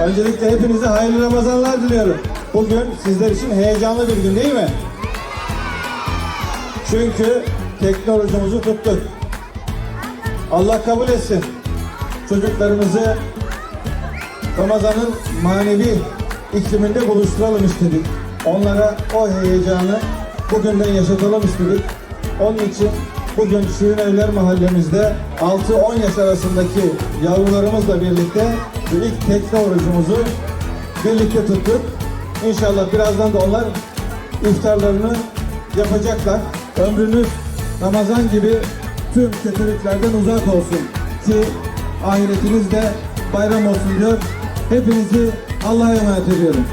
Öncelikle hepinize hayırlı Ramazanlar diliyorum. Bugün sizler için heyecanlı bir gün değil mi? Çünkü teknolojimizi tuttuk. Allah kabul etsin. Çocuklarımızı Ramazan'ın manevi ikliminde buluşturalım istedik. Onlara o heyecanı bugünden yaşatalım istedik. Onun için bugün Şirin Evler mahallemizde 6-10 yaş arasındaki yavrularımızla birlikte ilk tekne orucumuzu birlikte tuttuk. İnşallah birazdan da onlar iftarlarını yapacaklar. Ömrünüz Ramazan gibi tüm kötülüklerden uzak olsun ki ahiretiniz de bayram olsun diyor. Hepinizi Allah'a emanet ediyorum.